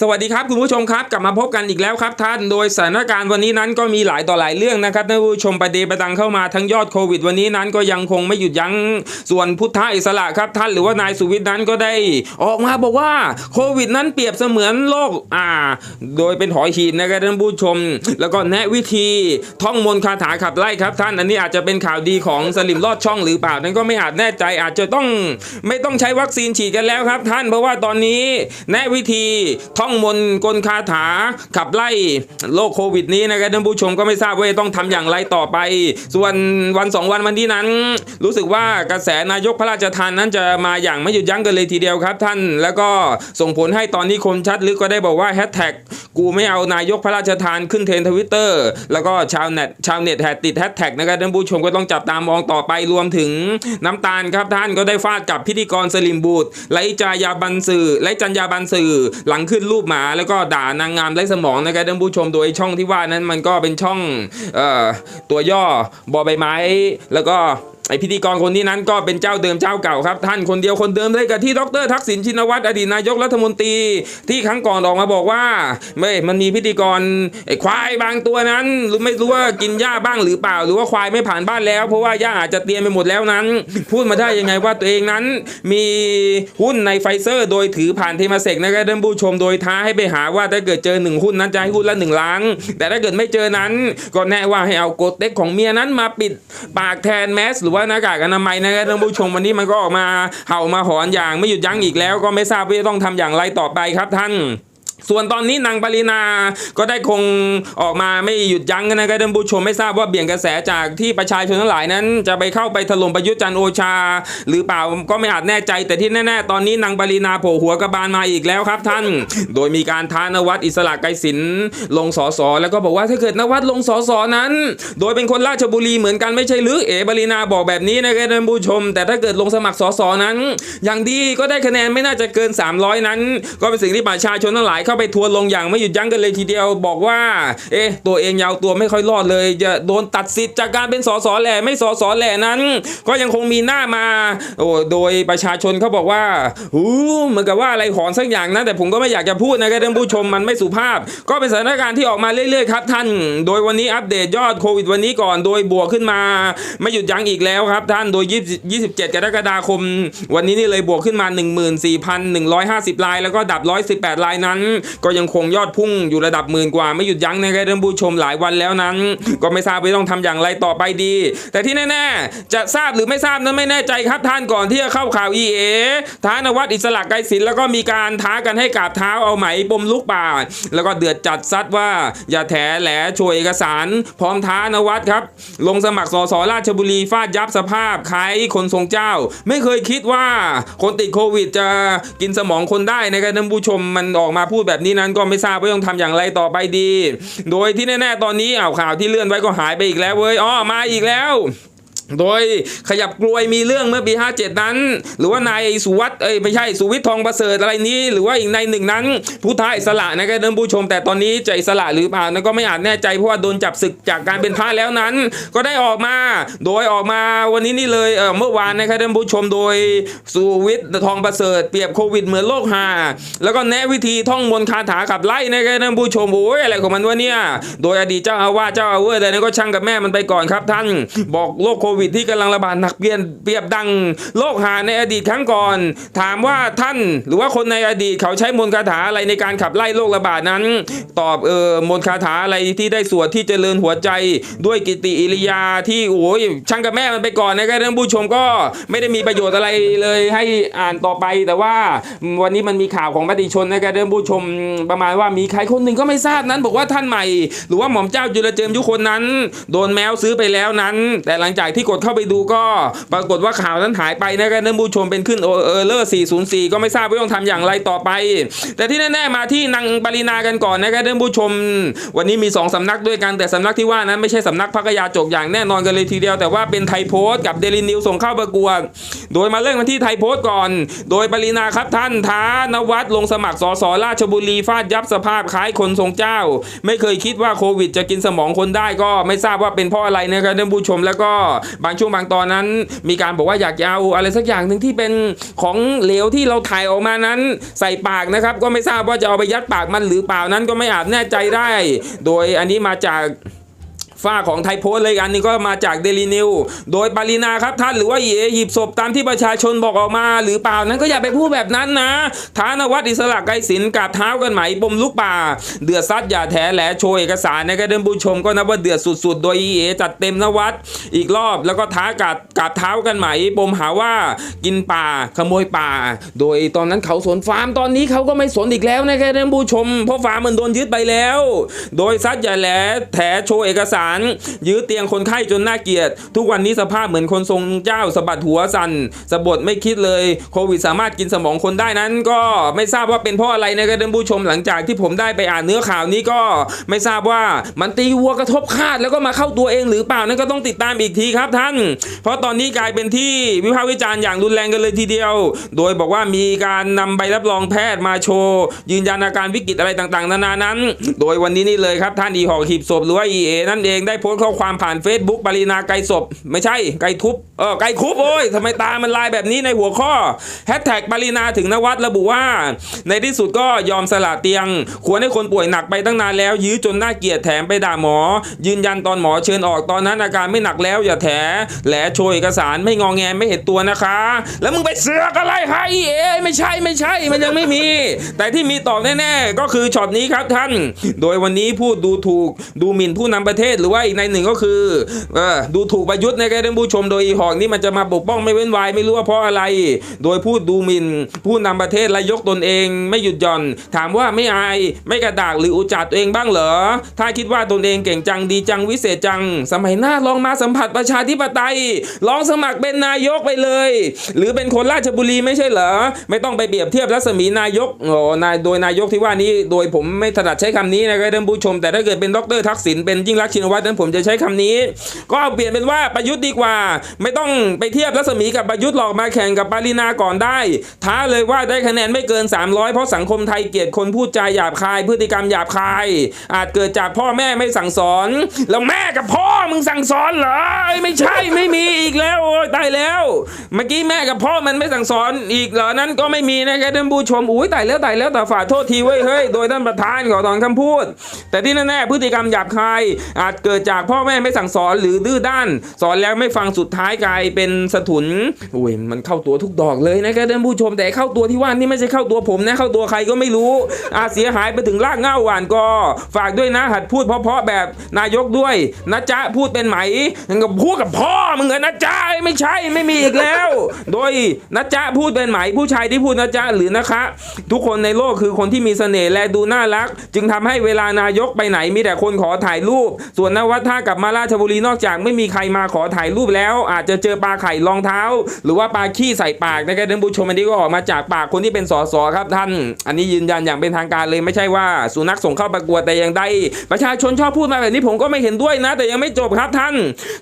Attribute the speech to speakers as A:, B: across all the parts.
A: สวัสดีครับคุณผู้ชมครับกลับมาพบกันอีกแล้วครับท่านโดยสถานการณ์วันนี้นั้นก็มีหลายต่อหลายเรื่องนะครับท่านผู้ชมประเดประดังเข้ามาทั้งยอดโควิด วันนี้นั้นก็ยังคงไม่หยุดยั้งส่วนพุทธอิสระครับท่านหรือว่านายสุวิทย์นั้นก็ได้ ออกมาบอกว่าโควิด นั้นเปรียบเสมือนโรคอ่า โดยเป็นหอยหีบนะครับท่านผู้ชม แล้วก็แนะวิธีท่องมนต์คาถาขับไล่ครับ ท่านอันนี้อาจจะเป็นข่าวดีของสลิมลอดช่องหรือเปล่านั้นก็ไม่อาจแน่ใจอาจจะต้องไม่ต้องใช้วัคซีนฉีดกันแล้วครับ ท่านเพราะว่าตอนนี้แนะวิธีท่อง่องมนกลคาถาขับไล่โรคโควิดนี้นะครับท่านผู้ชมก็ไม่ทราบว่าต้องทำอย่างไรต่อไป ส่วนวันสองวันวันนี้นั้น รู้สึกว่ากระแสนายกพระราชทานนั้นจะมาอย่างไม่หยุดยั้งกันเลยทีเดียวครับท่าน แล้วก็ส่งผลให้ตอนนี้คนชัดลึกก็ได้บอกว่าแฮชแท็กกูไม่เอานายกพระราชทานขึ้นเทรนทวิตเตอร์แล้วก็ชาวเน็ตชาวเน็ตแฮติดแฮชแท็กนะครับท่านผู้ชมก็ต้องจับตามองต่อไปรวมถึงน้ำตาลครับท่านก็ได้ฟาดกับพิธีกรสลิมบูตรไลจายาบันสื่อไลจัญญาบันสื่อหลังขึ้นรููปหมาแล้วก็ด่านางงามไร้สมองนะครับท่านผู้ชมโดยช่องที่ว่านั้นมันก็เป็นช่องเอ่อตัวย่อบอใบไม้ แล้วก็ไอพิธีกรคนนี้นั้นก็เป็นเจ้าเดิมเจ้าเก่าครับท่านคนเดียวคนเดิมเลยกับที่ดรทักษิณชินวัตรอดีตนายกรัฐมนตรีที่ครั้งก่อนออกมาบอกว่าไม่มันมีพิธีกรไอควายบางตัวนั้นรือไม่รู้ว่ากินหญ้าบ้างหรือเปล่า หรือว่าควายไม่ผ่านบ้านแล้ว เพราะว่าหญ้าอาจจะเตรียมไปหมดแล้วนั้น พูดมาได้ยังไงว่าตัวเองนั้น มีหุ้นในไฟเซอร์ โดยถือผ่านเทมาเซกนะครับท่านผู้ชมโดยท้าให้ไปหาว่าถ้าเกิดเจอหนึ่งหุ้นนั้นจะให้หุ้นละหนึ่งล้านแต่ถ้าเกิดไม่เจอนั้น ก็แน่ว่าให้เอาโกเต็กของเมียนั้นมาปิดปากแทนแมสหรือว่าหน้ากากอนามัยนะครับท่านผู้ชมวันนี้มันก็ออกมาเห่ามาหอนอย่างไม่หยุดยั้งอีกแล้ว ก็ไม่ทราบว่าจะต้องทำอย่างไรต่อไปครับท่าน ส่วนตอนนี้นางปรินาก็ได้คงออกมาไม่หยุดยั้งนะครับท่านผู้ชมไม่ทราบว่าเบี่ยงกระแสจากที่ประชาชนทั้งหลายนั้น จะไปเข้าไปถล่มประยุทธ์จันโอชา หรือเปล่าก็ไม่อาจแน่ใจ แต่ที่แน่ๆ ตอนนี้นางปรินาโผล่หัวกระบาลมาอีกแล้วครับท่าน โดยมีการท้านวัดอิสระไกรศิลลงสอสอแล้วก็บอกว่าถ้าเกิดนวัดลงสอสอนั้น โดยเป็นคนราชบุรีเหมือนกันไม่ใช่หรือเอ๋ปรินาบอกแบบนี้นะครับท่านผู้ชม แต่ถ้าเกิดลงสมัครสอสอนั้น อย่างดีก็ได้คะแนนไม่น่าจะเกิน 300 นั้น ก็เป็นสิ่งที่ประชาชนทั้งหลายเข้าไปทัวร์ลงอย่างไม่หยุดยั้งกันเลยทีเดียวบอกว่า เอ๊ะตัวเองยาวตัวไม่ค่อยรอดเลย จะโดนตัดสิทธิ์จากการเป็นสสแหล่ไม่สสแหล่นั้น ก็ยังคงมีหน้ามา โอ้โดยประชาชนเขาบอกว่าหูเหมือนกับว่าอะไรหอนสักอย่างนะแต่ผมก็ไม่อยากจะพูดนะครับท่านผู้ชมมันไม่สุภาพ ก็เป็นสถานการณ์ที่ออกมาเรื่อยๆครับท่าน โดยวันนี้อัปเดตยอดโควิดวันนี้ก่อนโดยบวกขึ้นมาไม่หยุดยั้งอีกแล้วครับท่านโดย 27 กรกฎาคม วันนี้นี่เลยบวกขึ้นมา 14,150 ราย แล้วก็ดับ 118 รายนั้นก็ยังคงยอดพุ่งอยู่ระดับหมื่นกว่าไม่หยุดยั้งนะครับท่านผู้ชมหลายวันแล้วนั้น ก็ไม่ทราบว่าต้องทำอย่างไรต่อไปดี แต่ที่แน่ๆ จะทราบหรือไม่ทราบนั้นไม่แน่ใจครับท่านก่อนที่จะเข้าข่าว EA ท้านวัดอิสระไกรศิลป์แล้วก็มีการท้ากันให้กราบเท้าเอาไหมปมลูกป่า แล้วก็เดือดจัดซัดว่าอย่าแถแหลช่วยเอกสาร พร้อมท้านวัดครับ ลงสมัครสสราชบุรีฟาดยับสภาพคล้ายคนทรงเจ้า ไม่เคยคิดว่าคนติดโควิดจะกินสมองคนได้นะครับท่านผู้ชมมันออกมาพูดแบบนี้นั้นก็ไม่ทราบว่าต้องทำอย่างไรต่อไปดี โดยที่แน่ๆตอนนี้อ่าวข่าวที่เลื่อนไว้ก็หายไปอีกแล้วเว้ยอ๋อมาอีกแล้ว โดยขยับกลวยมีเรื่องเมื่อปี 57 นั้น หรือว่านายสุวัตเอ้ยไม่ใช่สุวิทย์ทองประเสริฐอะไรนี้ หรือว่าอีกนายหนึ่งนั้นผู้ท้าอิสระนะครับท่านผู้ชม แต่ตอนนี้จะอิสระหรือเปล่านั้นก็ไม่อาจแน่ใจเพราะว่าโดนจับศึกจากการเป็นพระแล้วนั้น ก็ได้ออกมา โดยออกมาวันนี้นี่เลยเออเมื่อวานนะครับท่านผู้ชมโดยสุวิทย์ทองประเสริฐเปรียบโควิดเหมือนโรคหาแล้วก็แนะวิธีท่องมนต์คาถาขับไล่นะครับท่านผู้ชมโอ้ยอะไรของมันวะเนี่ยโดยอดีตเจ้าอาวาสเจ้าอาวาสอะไรนั้นก็ช่างกับแม่มันไปก่อนครับท่านบอกโรคโควิดที่กำลังระบาดหนักเปียนเปรียบดังโรคหาในอดีตครั้งก่อน ถามว่าท่านหรือว่าคนในอดีตเขาใช้มนต์คาถาอะไรในการขับไล่โรคระบาดนั้น ตอบเออมนต์คาถาอะไรที่ได้สวดที่เจริญหัวใจด้วยกิตติอิริยาที่โอ้ยช่างกับแม่มันไปก่อนนะครับท่านผู้ชมก็ไม่ได้มีประโยชน์อะไรเลยให้อ่านต่อไปแต่ว่าวันนี้มันมีข่าวของมติชนนะครับท่านผู้ชมประมาณว่ามีใครคนหนึ่งก็ไม่ทราบนั้น บอกว่าท่านใหม่ หรือว่าหม่อมเจ้าจุลเจิมยุคนนั้น โดนแมวซื้อไปแล้วนั้น แต่หลังจากที่กดเข้าไปดูก็ปรากฏว่าข่าวนั้นหายไปนะครับท่านผู้ชมเป็นขึ้นเออเลอร์404 ก็ไม่ทราบว่าต้องทำอย่างไรต่อไป แต่ที่แน่ๆมาที่นางปรินากันก่อนนะครับท่านผู้ชม วันนี้มี 2สำนักด้วยกันแต่สำนักที่ว่านั้นไม่ใช่สำนักพักยาจกอย่างแน่นอนกันเลยทีเดียว แต่ว่าเป็นไทยโพสต์กับเดลินิวส่งเข้าประกวด โดยมาเริ่มกันที่ไทยโพสต์ก่อน โดยปรินาครับท่านท้านวัดลงสมัครสสราชบุรีฟาดยับสภาพคล้ายคนทรงเจ้า ไม่เคยคิดว่าโควิดจะกินสมองคนได้ก็ไม่ทราบว่าเป็นเพราะอะไรนะครับท่านผู้ชมแล้วก็บางช่วงบางตอนนั้น มีการบอกว่าอยากจะเอาอะไรสักอย่างหนึ่งที่เป็นของเหลวที่เราถ่ายออกมานั้น ใส่ปากนะครับ ก็ไม่ทราบว่าจะเอาไปยัดปากมันหรือเปล่านั้นก็ไม่อาจแน่ใจได้ โดยอันนี้มาจาก ฝ้าของไทยโพสต์เลยอันนี้ก็มาจากเดลีนิวโดยปารีนาครับท่านหรือว่าเอหีบศพตามที่ประชาชนบอกออกมาหรือเปล่านั้นก็อย่าไปพูดแบบนั้นนะท้านวัดอิสระไกรศิลป์กับเท้ากันไหมปมลุกป่า เดือดซัดอย่าแถแหลโชว์เอกสารในะครับท่านผู้ชมก็นับว่าเดือดสุด ๆ โดยเอจัดเต็มนวัดอีกรอบแล้วก็ท้ากับกับเท้ากันไหมปมหาว่ากินป่าขโมยป่า โดยตอนนั้นเขาสนฟาร์มตอนนี้เขาก็ไม่สนอีกแล้วนะครับท่านผู้ชมเพราะฟาร์มมันโดนยึดไปแล้ว โดยซัดอย่าแหลแถโชว์เอกสารยื้อเตียงคนไข้จนน่าเกลียด ทุกวันนี้สภาพเหมือนคนทรงเจ้าสะบัดหัวสั่นสะบดไม่คิดเลยโควิดสามารถกินสมองคนได้นั้น ก็ไม่ทราบว่าเป็นเพราะอะไรนะครับท่านผู้ชมหลังจากที่ผมได้ไปอ่านเนื้อข่าวนี้ก็ไม่ทราบว่ามันตีวัวกระทบคาดแล้วก็มาเข้าตัวเองหรือเปล่านั่นก็ต้องติดตามอีกทีครับท่าน เพราะตอนนี้กลายเป็นที่วิพากษ์วิจารณ์อย่างรุนแรงกันเลยทีเดียว โดยบอกว่ามีการนำใบรับรองแพทย์มาโชว์ ยืนยันอาการวิกฤตอะไรต่างๆ นานานั้น โดยวันนี้นี่เลยครับท่านอีหอกหีบศพหรือว่า EA นั่นเององได้โพสต์ข้อความผ่าน Facebook ปรินาไกรศพ ไม่ใช่ไกรทุบเออไกรคุบโอ้ยทำไมตามันลายแบบนี้ในหัวข้อแฮชแท็กปรินาถึงนวัดระบุว่า ในที่สุดก็ยอมสละเตียง ควรให้คนป่วยหนักไปตั้งนานแล้ว ยื้อจนน่าเกลียดแถมไปด่าหมอ ยืนยันตอนหมอเชิญออกตอนนั้นอาการไม่หนักแล้วอย่าแถแหลโชยเอกสารไม่งองแงไม่เห็นตัวนะคะ แล้วมึงไปเสือกอะไรให้เอไม่ใช่ไม่ใช่มันยังไม่มี แต่ที่มีต่อแน่ๆก็คือช็อตนี้ครับท่าน โดยวันนี้พูดดูถูกดูหมิ่นผู้นำประเทศหรือว่าอีกในหนึ่งก็คืออดูถูกประยุทธ์นะครับท่านผู้ชมโดยอีหอกนี่มันจะมาปกป้องไม่เว้นวายไม่รู้ว่าเพราะอะไร โดยพูดดูหมิ่นผู้นำประเทศและยกตนเองไม่หยุดหย่อน ถามว่าไม่อายไม่กระดากหรืออุจจารตัวเองบ้างเหรอ ถ้าคิดว่าตนเองเก่งจังดีจังวิเศษจัง สมัยหน้าลองมาสัมผัสประชาธิปไตยลองสมัครเป็นนายกไปเลย หรือเป็นคนราชบุรีไม่ใช่เหรอ ไม่ต้องไปเปรียบเทียบรัศมีนายกโอ้นายโดยนายกที่ว่านี้โดยผมไม่ถนัดใช้คำนี้นะครับท่านผู้ชม แต่ถ้าเกิดเป็นดรทักษิณเป็นยิ่งรักชินวัตรนั้นผมจะใช้คำนี้ ก็เปลี่ยนเป็นว่าประยุทธ์ดีกว่า ไม่ต้องไปเทียบรัศมีกับประยุทธ์หรอกมาแข่งกับปารินาก่อนได้ ท้าเลยว่าได้คะแนนไม่เกิน 300 เพราะสังคมไทยเกลียดคนพูดจาหยาบคาย พฤติกรรมหยาบคาย อาจเกิดจากพ่อแม่ไม่สั่งสอน แล้วแม่กับพ่อมึงสั่งสอนเหรอไม่ใช่ไม่มีอีกแล้วโอ้ยตายแล้ว เมื่อกี้แม่กับพ่อมันไม่สั่งสอนอีกเหรอนั้นก็ไม่มีนะครับท่านผู้ชมอุ้ยตายแล้วตายแล้วแต่ฝ่าโทษทีเว้ยเฮ้ยโดยท่านประธานขอถอนคำพูด แต่ที่แน่ๆพฤติกรรมหยาบคายอาจเกิดจากพ่อแม่ไม่สั่งสอนหรือดื้อด้าน สอนแล้วไม่ฟังสุดท้ายกลายเป็นสถุนโอ้ยมันเข้าตัวทุกดอกเลยนะครับท่านผู้ชมแต่เข้าตัวที่ว่านี่ไม่ใช่เข้าตัวผมนะเข้าตัวใครก็ไม่รู้อาเสียหายไปถึงรากเง้าหวานกอ ฝากด้วยนะหัดพูดเพราะๆแบบนายกด้วยนะจ๊ะพูดเป็นไหมงั้นก็พูดกับพ่อมึงเหรอนะจ๊ะไม่ใช่ไม่มีอีกแล้ว โดยนะจ๊ะพูดเป็นไหมผู้ชายที่พูดนะจ๊ะหรือนะคะ ทุกคนในโลกคือคนที่มีเสน่ห์และดูน่ารัก จึงทำให้เวลานายกไปไหนมีแต่คนขอถ่ายรูปส่วนนวัดถ้ากลับมาราชบุรีนอกจากไม่มีใครมาขอถ่ายรูปแล้ว อาจจะเจอปลาไข่รองเท้า หรือว่าปลาขี้ใส่ปากนะครับท่านผู้ชมอันนี้ก็ออกมาจากปากคนที่เป็นสสครับท่าน อันนี้ยืนยันอย่างเป็นทางการเลยไม่ใช่ว่าสุนัขส่งเข้าประกวดแต่อย่างใดประชาชนชอบพูดมาแบบนี้ผมก็ไม่เห็นด้วยนะ แต่ยังไม่จบครับท่าน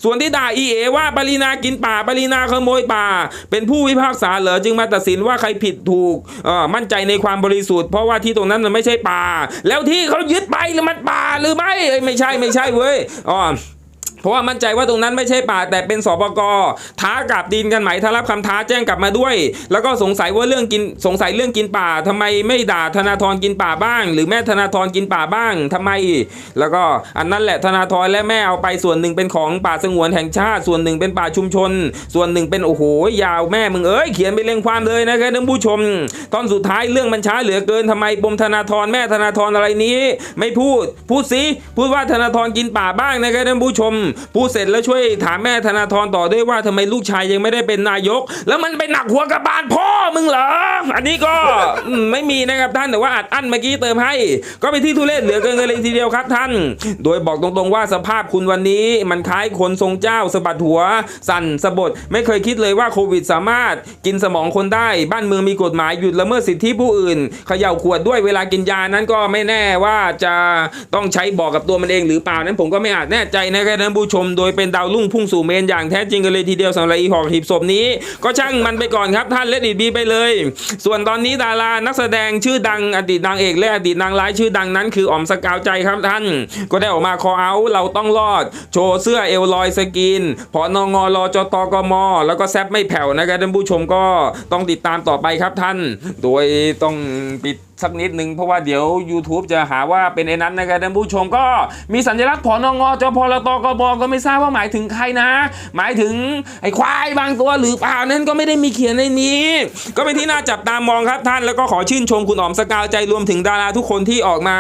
A: ส่วนที่ด่าอีเอว่าปรินากินป่าปรินาขโมยป่า เป็นผู้วิพากษาเหรอจึงมาตัดสินว่าใครผิดถูกมั่นใจในความบริสุทธิ์เพราะว่าที่ตรงนั้นมันไม่ใช่ป่า แล้วที่เขายึดไปมันป่าหรือไม่ไม่ใช่ไม่ใช่เว้ย um, เพราะว่ามั่นใจว่าตรงนั้นไม่ใช่ป่าแต่เป็นสปกท้ากับดินกันไหมถ้ารับคำท้าแจ้งกลับมาด้วย แล้วก็สงสัยว่าเรื่องกินสงสัยเรื่องกินป่าทำไมไม่ด่าธนาธรกินป่าบ้าง หรือแม่ธนาธรกินป่าบ้างทำไม แล้วก็อันนั้นแหละธนาธรและแม่เอาไปส่วนหนึ่งเป็นของป่าสงวนแห่งชาติ ส่วนหนึ่งเป็นป่าชุมชน ส่วนหนึ่งเป็นโอ้โหยาวแม่มึงเอ้ยเขียนไปเรียงความเลยนะครับท่านผู้ชม ตอนสุดท้ายเรื่องมันช้าเหลือเกินทำไมปมธนาธรแม่ธนาธรอะไรนี้ ไม่พูดพูดสิพูดว่าธนาธรกินป่าบ้างนะครับท่านผู้ชมพูดเสร็จแล้วช่วยถามแม่ธนาธรต่อด้วยว่าทำไมลูกชายยังไม่ได้เป็นนายก แล้วมันไปหนักหัวกับบาลพ่อมึงเหรอ อันนี้ก็ไม่มีนะครับท่านแต่ว่าอัดอั้นเมื่อกี้เติมให้ ก็ไปนที่ทุเรศเหลือเกินเลยทีเดียวครับท่าน โดยบอกตรงๆว่าสภาพคุณวันนี้ มันคล้ายคนทรงเจ้าสะบัดหัว สั่นสะบดไม่เคยคิดเลยว่าโควิดสามารถกินสมองคนได้ บ้านเมืองมีกฎหมายหยุดละเมิดสิทธิผู้อื่นเขย่าขวดด้วยเวลากินยานั้นก็ไม่แน่ว่าจะต้องใช้บอกกับตัวมันเองหรือเปล่านั้นผมก็ไม่อาจแน่ใจนะครับท่านผู้ชมโดยเป็นดาวรุ่งพุ่งสู่เมนอย่างแท้จริงกันเลยทีเดียวสำหรับอีหอกหีบศพนี้ ก็ช่างมันไปก่อนครับท่านเลดดีบีไปเลย ส่วนตอนนี้ดารานักแสดงชื่อดังอดีตนางเอกและอดีตนางร้ายชื่อดังนั้น คืออ๋อมสกาวใจครับท่าน ก็ได้ออกมาคอเอาเราต้องรอด โชว์เสื้อเอลลอยสกินพอนงรอจตกม แล้วก็แซบไม่แผ่วนะครับท่านผู้ชมก็ต้องติดตามต่อไปครับท่าน โดยต้องปิดสักนิดหนึ่งเพราะว่าเดี๋ยว YouTube จะหาว่าเป็นไอ้นั้นนะครับท่านผู้ชมก็มีสัญลักษณ์พอนงจพลตกบก็ไม่ทราบว่าหมายถึงใครนะ หมายถึงไอ้ควายบางตัวหรือเปล่านั้นก็ไม่ได้มีเขียนในนี้ ก็เป็นที่น่าจับตามองครับท่านแล้วก็ขอชื่นชมคุณอ๋อมสกาวใจรวมถึงดาราทุกคนที่ออกมา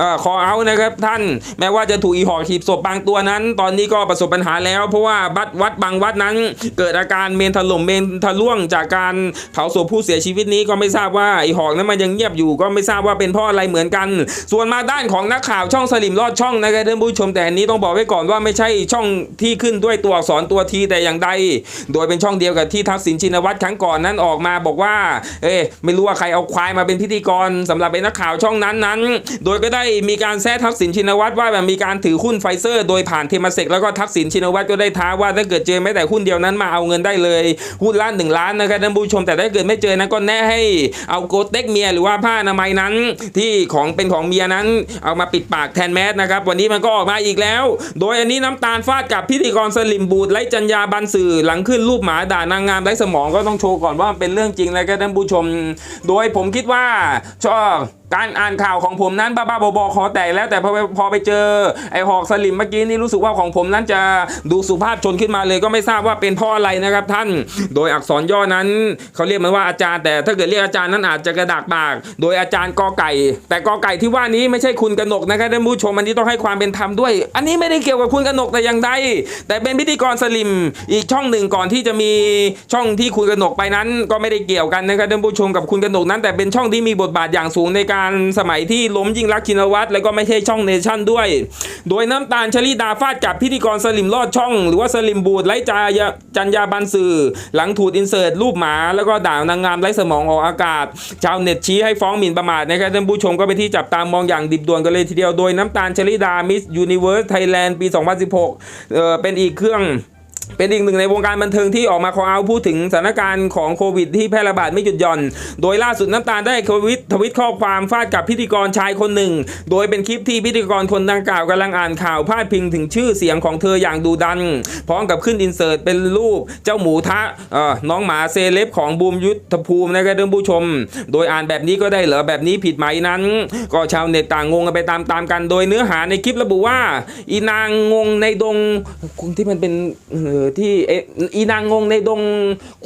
A: อขอเอานะครับท่าน แม้ว่าจะถูกอีหอกหีบศพบางตัวนั้น ตอนนี้ก็ประสบปัญหาแล้ว เพราะว่าวัดวัดบางวัดนั้น เกิดอาการเมนถล่มเมนทะล่วงจากการเผาศพผู้เสียชีวิตนี้ก็ไม่ทราบว่าไอหอกนั้นมันยังเงียบอยู่ก็ไม่ทราบว่าเป็นเพราะอะไรเหมือนกัน ส่วนมาด้านของนักข่าวช่องสลิมรอดช่องนะครับท่านผู้ชมแต่อันนี้ต้องบอกไว้ก่อนว่าไม่ใช่ช่องที่ขึ้นด้วยตัวอักษรตัวทีแต่อย่างใด โดยเป็นช่องเดียวกับที่ทักษิณชินวัตรครั้งก่อนนั้นออกมาบอกว่า เอ๊ไม่รู้ว่าใครเอาควายมาเป็นพิธีกรสำหรับเป็นนักข่าวช่องนั้นนั้น โดยก็ได้มีการแซะทักษิณชินวัตรว่าแบบมีการถือหุ้นไฟเซอร์ โดยผ่านเทมาเซกแล้วก็ทักษิณชินวัตรก็ได้ท้าว่าถ้าเกิดเจอแม้แต่หุ้นเดียวนั้นมาเอาเงินได้เลยหุ้นล้านหนึ่งล้านนะครับท่านผู้ชมแต่ถ้าเกิดไม่เจอนั้นก็แน่ให้เอาโกเต็กเมียหรือว่าผ้าอนามัยนั้น ที่ของเป็นของเมียนั้น เอามาปิดปากแทนแมสนะครับ วันนี้มันก็ออกมาอีกแล้ว โดยอันนี้น้ำตาลฟาดกับพิธีกรสลิมบูดไร้จัญญาบันสื่อหลังขึ้นรูปหมาด่านางงามไร้สมองก็ต้องโชว์ก่อนว่ามันเป็นเรื่องจริงแล้วก็ท่านผู้ชม โดยผมคิดว่าชอบการอ่านข่าวของผมนั้นบ้าๆบอๆคอแตกแล้วแต่พอไปพอไปเจอไอ้หอกสลิมเมื่อกี้นี่รู้สึกว่าของผมนั้นจะดูสุภาพชนขึ้นมาเลยก็ไม่ทราบว่าเป็นเพราะอะไรนะครับท่าน โดยอักษรย่อนั้นเขาเรียกมันว่าอาจารย์ แต่ถ้าเกิดเรียกอาจารย์นั้นอาจจะกระดากปาก โดยอาจารย์กอไก่ แต่กอไก่ที่ว่านี้ไม่ใช่คุณกนกนะครับท่านผู้ชมอันนี้ต้องให้ความเป็นธรรมด้วย อันนี้ไม่ได้เกี่ยวกับคุณกนกแต่อย่างใดแต่เป็นพิธีกรสลิมอีกช่องหนึ่งก่อนที่จะมีช่องที่คุณกนกไปนั้น ก็ไม่ได้เกี่ยวกันนะครับท่านผู้ชมกับคุณกนกนั้น แต่เป็นช่องที่มีบทบาทอย่างสูงในการการสมัยที่ล้มยิ่งรักชินวัตรแล้วก็ไม่ใช่ช่องเนชั่นด้วย โดยน้ำตาลชลิดาฟาดกับพิธีกรสลิมลอดช่อง หรือว่าสลิมบูดไร้จายาจัญญาบันสื่อ หลังถูดอินเสิร์ตรูปหมา แล้วก็ด่านางงามไร้สมองออกอากาศ ชาวเน็ตชี้ให้ฟ้องหมิ่นประมาทนะครับท่านผู้ชมก็เป็นที่จับตามองอย่างดิบด่วนกันเลยทีเดียวโดยน้ำตาลชลิดามิสยูนิเวิร์สไทยแลนด์ปี 2016เออเป็นอีกเครื่อง เป็นอีกหนึ่งในวงการบันเทิงที่ออกมาขอเอาพูดถึงสถานการณ์ของโควิดที่แพร่ระบาดไม่หยุดหย่อน โดยล่าสุดน้ำตาลได้ทวิตทวิตข้อความฟาดกับพิธีกรชายคนหนึ่ง โดยเป็นคลิปที่พิธีกรคนดังกล่าวกำลังอ่านข่าวพาดพิงถึงชื่อเสียงของเธออย่างดูดัน พร้อมกับขึ้นอินเสิร์ตเป็นรูปเจ้าหมูทะอ่อน้องหมาเซเลบของบูมยุทธภูมินะครับท่านผู้ชม โดยอ่านแบบนี้ก็ได้เหรอแบบนี้ผิดไหมนั้น ก็ชาวเน็ตต่างงงกันไปตามๆกัน โดยเนื้อหาในคลิประบุว่า อีนางงงในดงที่มันเป็นออที่เอ๊ะอีนางงงในดง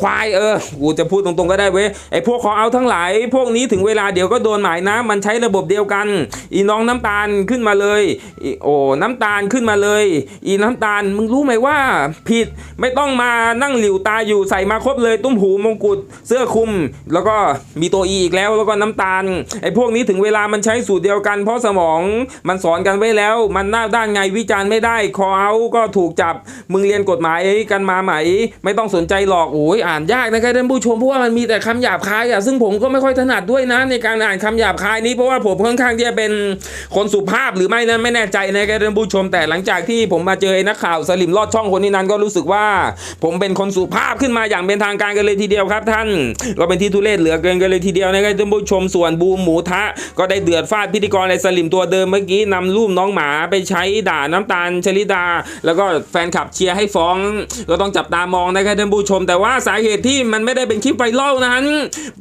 A: ควายเออกูจะพูดตรงๆก็ได้เว้ยไอ้พวกขอเอาทั้งหลาย พวกนี้ถึงเวลาเดี๋ยวก็โดนหมายนะมันใช้ระบบเดียวกัน อีน้องน้ำตาลขึ้นมาเลยอโอ้น้ำตาลขึ้นมาเลย อีน้ำตาลมึงรู้ไหมว่า ผิดไม่ต้องมานั่งหลิวตาอยู่ใส่มาครบเลย ตุ้มหูมงกุฎเสื้อคลุม แล้วก็มีตัวอีอีกแล้วแล้วก็น้ำตาลไอ้พวกนี้ถึงเวลามันใช้สูตรเดียวกัน เพราะสมองมันสอนกันไว้แล้ว มันหน้าด้านไงวิจารณ์ไม่ได้คอเอาก็ถูกจับมึงเรียนกฎหมายกันมาไหม ไม่ต้องสนใจหรอกโอ้ยอ่านยากนะครับท่านผู้ชมเพราะว่ามันมีแต่คำหยาบคายอะซึ่งผมก็ไม่ค่อยถนัดด้วยนะในการอ่านคำหยาบคายนี้เพราะว่าผมค่อนข้างที่จะเป็นคนสุภาพหรือไม่นั้นไม่แน่ใจนะครับท่านผู้ชมแต่หลังจากที่ผมมาเจอไอ้นักข่าวสลิมลอดช่องคนนี้นั้นก็รู้สึกว่า ผมเป็นคนสุภาพขึ้นมาอย่างเป็นทางการกันเลยทีเดียวครับ ท่านก็เป็นที่ทุเรศเหลือเกินกันเลยทีเดียวนะครับท่านผู้ชมส่วนบูมหมูทะ ก็ได้เดือดฟาดพิธีกรในสลิมตัวเดิมเมื่อกี้นำรูปน้องหมาไปใช้ด่าน้ำตาลชลิดา แล้วก็แฟนคลับเชียร์ให้ฟ้องก็ต้องจับตามองนะครับท่านผู้ชม แต่ว่าสาเหตุที่มันไม่ได้เป็นคลิปไวรัลนั้น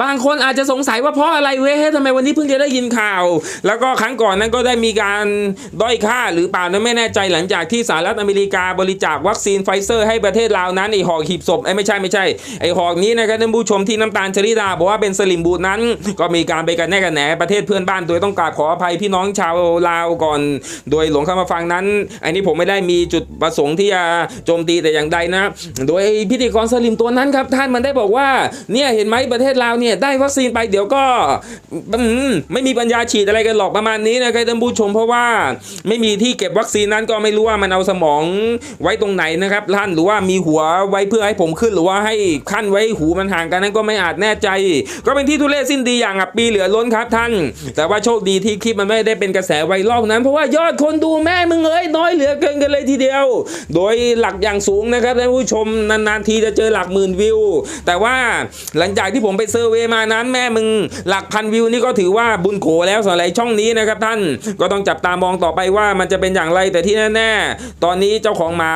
A: บางคนอาจจะสงสัยว่าเพราะอะไรเว้ยทำไมวันนี้เพิ่งจะได้ยินข่าว แล้วก็ครั้งก่อนนั้นก็ได้มีการด้อยค่าหรือเปล่านั้นไม่แน่ใจหลังจากที่สหรัฐอเมริกาบริจาควัคซีนไฟเซอร์ให้ประเทศลาวนั้นไอหอกหีบศพไอไม่ใช่ไม่ใช่ไอหอกนี้นะครับท่านผู้ชมที่น้ำตาลชลิดาบอกว่าเป็นสลิมบูดนั้น ก็มีการไปกันแน่กันแหนประเทศเพื่อนบ้านโดยต้องกราบขออภัยพี่น้องชาวลาวก่อน โดยหลงเข้ามาฟังนั้น อันนี้ผมไม่ได้มีจุดประสงค์ที่จะโจมตีแต่อย่างใดนะโดยพิธีกรสลิมตัวนั้นครับท่านมันได้บอกว่าเนี่ยเห็นไหมประเทศลาวเนี่ยได้วัคซีนไปเดี๋ยวก็ไม่มีปัญญาฉีดอะไรกันหรอกประมาณนี้นะครับท่านผู้ชมเพราะว่าไม่มีที่เก็บวัคซีนนั้นก็ไม่รู้ว่ามันเอาสมองไว้ตรงไหนนะครับท่านหรือว่ามีหัวไว้เพื่อให้ผมขึ้น หรือว่าให้ขั้นไว้หูมันห่างกันนั้นก็ไม่อาจแน่ใจ ก็เป็นที่ทุเรศสิ้นดีอย่างอับปีเหลือล้นครับท่าน แต่ว่าโชคดีที่คลิปมันไม่ได้เป็นกระแสไวรัลนั้น เพราะว่ายอดคนดูแม่มึงเอ้ยน้อยเหลือเกินกันเลยทีเดียว โดยหลักอย่างสูงนะครับท่านผู้ชมนานๆทีจะเจอหลักหมื่นวิว แต่ว่าหลังจากที่ผมไปเซอร์เวมานั้นแม่มึงหลักพันวิวนี่ก็ถือว่าบุญโขแล้วสำหรับช่องนี้นะครับท่านก็ต้องจับตามองต่อไปว่ามันจะเป็นอย่างไรแต่ที่แน่ๆ ตอนนี้เจ้าของหมา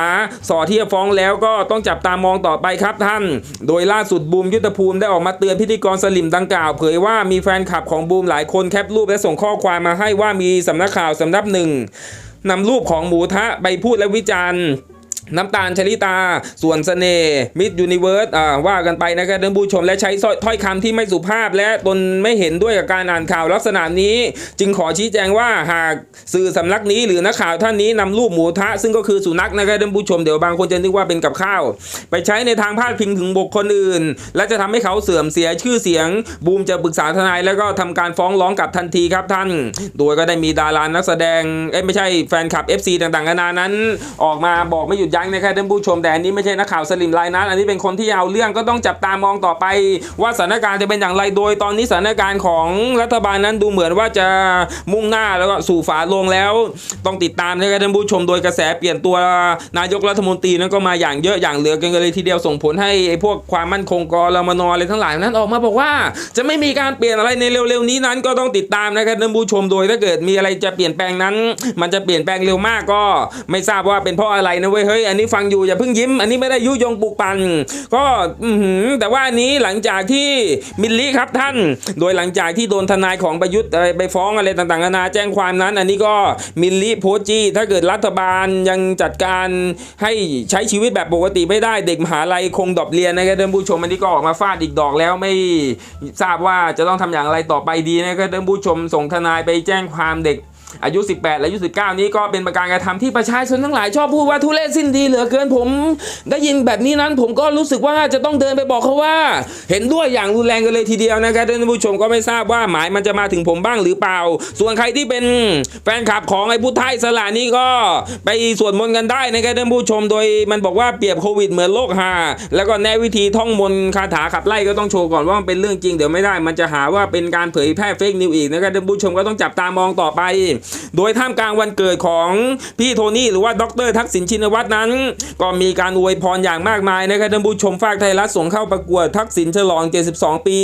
A: สอที่จะฟ้องแล้วก็ต้องจับตามองต่อไปครับท่าน โดยล่าสุดบูมยุทธภูมิได้ออกมาเตือนพิธีกรสลิมดังกล่าวเผยว่ามีแฟนคลับของบูมหลายคนแคปรูปและส่งข้อความมาให้ว่ามีสำนักข่าวสำนักหนึ่งนำรูปของหมูทะไปพูดและวิจารณ์ น้ำตาลชลิตา ส่วนเสน่ห์มิดยูนิเวิร์สอ่าว่ากันไปนะครับท่านผู้ชมและใช้ถ้อยคำที่ไม่สุภาพ และตนไม่เห็นด้วยกับการอ่านข่าวลักษณะนี้ จึงขอชี้แจงว่าหากสื่อสำนักนี้หรือนักข่าวท่านนี้นำรูปหมูทะ ซึ่งก็คือสุนัขนะครับท่านผู้ชมเดี๋ยวบางคนจะนึกว่าเป็นกับข้าว ไปใช้ในทางพาดพิงถึงบุคคลอื่น และจะทำให้เขาเสื่อมเสียชื่อเสียง บูมจะปรึกษาทนายแล้วก็ทำการฟ้องร้องกับทันทีครับท่าน โดยก็ได้มีดารานักแสดงเอ้ไม่ใช่แฟนคลับ FC ต่างๆนานานั้น ออกมาบอกไม่หยุดยั้งนะครับท่านผู้ชมแต่อันนี้ไม่ใช่นักข่าวสลิมไลน์นั้น อันนี้เป็นคนที่เอาเรื่องก็ต้องจับตามองต่อไป ว่าสถานการณ์จะเป็นอย่างไรโดยตอนนี้สถานการณ์ของรัฐบาลนั้นดูเหมือนว่าจะมุ่งหน้าแล้วก็สู่ฝาลงแล้ว ต้องติดตามนะครับท่านผู้ชมโดยกระแสเปลี่ยนตัวนายกรัฐมนตรีนั้นก็มาอย่างเยอะอย่างเหลือกันเลยทีเดียวส่งผลให้ไอ้พวกความมั่นคงกรมนอะไรทั้งหลายนั้นออกมาบอกว่า จะไม่มีการเปลี่ยนอะไรในเร็วๆนี้นั้นก็ต้องติดตามนะครับท่านผู้ชมโดยถ้าเกิดมีอะไรจะเปลี่ยนแปลงนั้น มันจะเปลี่ยนแปลงเร็วมากก็ ไม่ทราบว่าเป็นเพราะอะไรนะเว้ยเฮ้ยอันนี้ฟังอยู่อย่าเพิ่งยิ้ม อันนี้ไม่ได้ยุยงปลุกปั่นก็แต่ว่าอันนี้หลังจากที่มิลลี่ครับท่าน โดยหลังจากที่โดนทนายของประยุทธ์ไปฟ้องอะไรต่างๆนานาแจ้งความนั้น อันนี้ก็มิลลี่โพสต์จี้ถ้าเกิดรัฐบาลยังจัดการให้ใช้ชีวิตแบบปกติไม่ได้เด็กมหาลัยคงดอปเรียนนะครับท่านผู้ชมอันนี้ก็ออกมาฟาดอีกดอกแล้วไม่ทราบว่าจะต้องทำอย่างไรต่อไปดีนะครับท่านผู้ชมส่งทนายไปแจ้งความเด็ก อายุ 18 และอายุ 19 นี้ก็เป็นประการกระทำที่ประชาชนทั้งหลายชอบพูดว่าทุเรศสิ้นดีเหลือเกินผม ได้ยินแบบนี้นั้น ผมก็รู้สึกว่าจะต้องเดินไปบอกเขาว่า เห็นด้วยอย่างรุนแรงกันเลยทีเดียวนะครับท่านผู้ชมก็ไม่ทราบว่าหมายมันจะมาถึงผมบ้างหรือเปล่า ส่วนใครที่เป็นแฟนคลับของไอ้พุทธไทยสละนี้ก็ไปสวดมนต์กันได้นะครับท่านผู้ชมโดยมันบอกว่าเปรียบโควิดเหมือนโรคหาแล้วก็แนวิธีท่องมนต์คาถาขับไล่ก็ต้องโชว์ก่อนว่ามันเป็นเรื่องจริงเดี๋ยวไม่ได้ มันจะหาว่าเป็นการเผยแพร่เฟกนิวอีกนะครับท่านผู้ชมก็ต้องจับตามองต่อไปโดยท่ามกลางวันเกิดของพี่โทนี่หรือว่าดรทักษิณชินวัตรนั้น ก็มีการอวยพรอย่างมากมายนะครับท่านผู้ชมฝากไทยรัฐส่งเข้าประกวดทักษิณฉลอง 72 ปี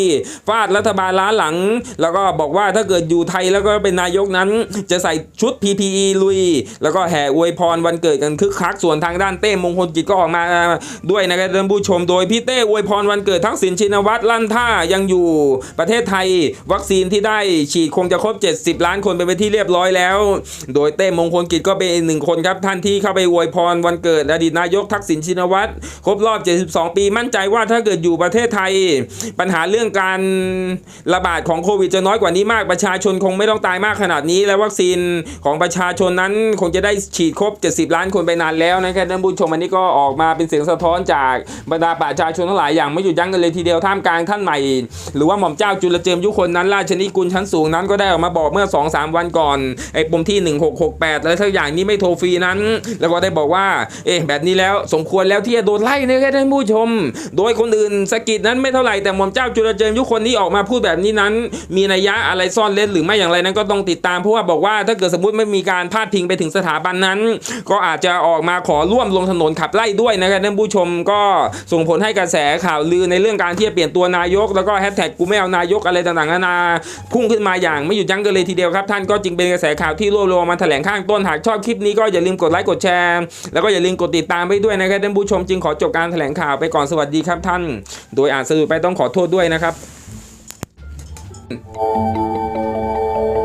A: ฟาดรัฐบาลล้าหลัง แล้วก็บอกว่าถ้าเกิดอยู่ไทยแล้วก็เป็นนายกนั้น จะใส่ชุด PPE ลุย แล้วก็แห่อวยพรวันเกิดกันคึกคักส่วนทางด้านเต้มงคลกิจก็ออกมาด้วยนะครับท่านผู้ชม โดยพี่เต้อวยพรวันเกิดทักษิณชินวัตรลั่นท่ายังอยู่ประเทศไทย วัคซีนที่ได้ฉีดคงจะครบ 70 ล้านคนไปเป็นที่เรียบร้อยแล้ว โดยเต้มงคลกิจก็เป็นอีกหนึ่งคนครับท่านที่เข้าไปอวยพรวันเกิดอดีตนายกทักษิณชินวัตรครบรอบ 72 ปีมั่นใจว่าถ้าเกิดอยู่ประเทศไทย ปัญหาเรื่องการระบาดของโควิดจะน้อยกว่านี้มากประชาชนคงไม่ต้องตายมากขนาดนี้ และวัคซีนของประชาชนนั้นคงจะได้ฉีดครบ 70 ล้านคนไปนานแล้วนะครับท่านผู้ชมอันนี้ก็ออกมาเป็นเสียงสะท้อนจากบรรดาประชาชนทั้งหลายอย่างไม่หยุดยั้งกันเลยทีเดียวท่ามกลางท่านใหม่ หรือว่าหม่อมเจ้าจุลเจิมยุคนนั้นราชนิกุลชั้นสูงนั้นก็ได้ออกมาบอกเมื่อ 2-3 วันก่อนไอ้ปมที่ 1668 อะไรสักอย่างนี้ไม่โทรฟรีนั้น แล้วก็ได้บอกว่า เอ๊ะแบบนี้แล้วสมควรแล้วที่จะโดนไล่นะครับท่านผู้ชม โดยคนอื่นสะกิดนั้นไม่เท่าไหร่แต่หม่อมเจ้าจุลเจิมยุคนนี้ออกมาพูดแบบนี้นั้น มีนัยยะอะไรซ่อนเล่นหรือไม่อย่างไรนั้นก็ต้องติดตามเพราะว่าบอกว่าถ้าเกิดสมมติไม่มีการพาดพิงไปถึงสถาบันนั้น ก็อาจจะออกมาขอร่วมลงถนนขับไล่ด้วยนะครับท่านผู้ชมก็ส่งผลให้กระแสข่าวลือในเรื่องการที่จะเปลี่ยนตัวนายก แล้วก็แฮชแท็กกูไม่เอานายกอะไรต่างๆนานาพุ่งขึ้นมาอย่างไม่หยุดยั้งกันเลยทีเดียวครับท่านก็จึงเป็นกระแสข่าวที่รวบรวมมาแถลงข้างต้นหากชอบคลิปนี้ก็อย่าลืมกดไลค์กดแชร์แล้วก็อย่าลืมกดติดตามไปด้วยนะครับท่านผู้ชมจึงขอจบการแถลงข่าวไปก่อนสวัสดีครับท่าน โดยอ่านสรุปไปต้องขอโทษด้วยนะครับ